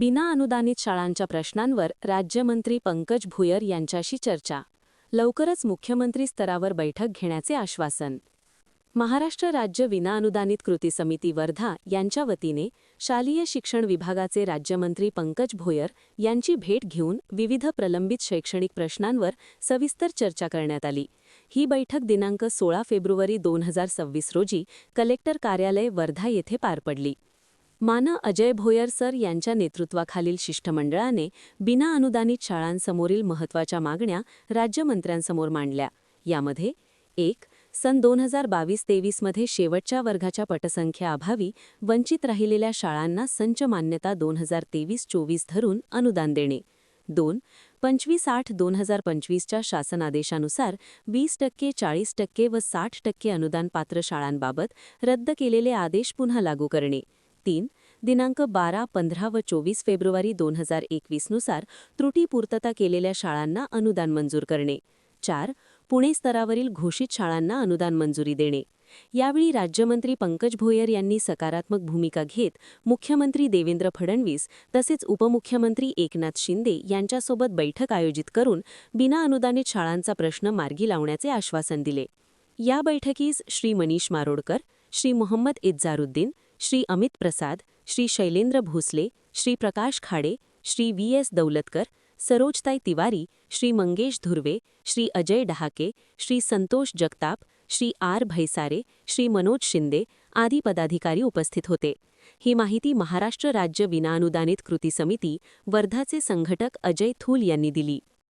बिना अनुदानित शाळांच्या प्रश्नांवर राज्यमंत्री पंकज भुयर यांच्याशी चर्चा. लवकरच मुख्यमंत्री स्तरावर बैठक घेण्याचे आश्वासन. महाराष्ट्र राज्य विनाअनुदानित कृती समिती वर्धा यांच्या वतीने शालेय शिक्षण विभागाचे राज्यमंत्री पंकज भोयर यांची भेट घेऊन विविध प्रलंबित शैक्षणिक प्रश्नांवर सविस्तर चर्चा करण्यात आली. ही बैठक दिनांक सोळा फेब्रुवारी दोन हजार सव्वीस रोजी कलेक्टर कार्यालय वर्धा येथे पार पडली. मान अजय भोयर सर यांच्या नेतृत्वाखालील शिष्टमंडळाने बिना अनुदानित शाळांसमोरील महत्त्वाच्या मागण्या राज्यमंत्र्यांसमोर मांडल्या. यामध्ये एक सन दोन हजार बावीस तेवीसमध्ये शेवटच्या वर्गाच्या पटसंख्याअभावी वंचित राहिलेल्या शाळांना संच मान्यता दोन हजार तेवीस चोवीस धरून अनुदान देणे. दोन पंचवीस आठ दोन हजार पंचवीसच्या शासनादेशानुसार वीस टक्के चाळीस टक्के व साठ टक्के अनुदान पात्र शाळांबाबत रद्द केलेले आदेश पुन्हा लागू करणे. तीन दिनांक बारा पंधरा व चोवीस फेब्रुवारी दोन हजार एकवीसनुसार त्रुटी पूर्तता केलेल्या शाळांना अनुदान मंजूर करणे. चार पुणे स्तरावरील घोषित शाळांना अनुदान मंजुरी देणे. यावेळी राज्यमंत्री पंकज भोयर यांनी सकारात्मक भूमिका घेत मुख्यमंत्री देवेंद्र फडणवीस तसेच उपमुख्यमंत्री एकनाथ शिंदे यांच्यासोबत बैठक आयोजित करून बिना अनुदानित शाळांचा प्रश्न मार्गी लावण्याचे आश्वासन दिले. या बैठकीस Shri Manish Marodkar Shri Mohammed Izzaruddin Shri Amit Prasad Shri Shailendra Bhosale Shri Prakash Khade Shri V S Daulatkar Sarojtai Tiwari Shri Mangesh Dhurve Shri Ajay Dahake Shri Santosh Jagtap Shri R Bhaisare Shri Manoj Shinde आदी पदाधिकारी उपस्थित होते. ही माहिती महाराष्ट्र राज्य विनाअनुदानित कृती समिती वर्धाचे संघटक अजय थूल यांनी दिली.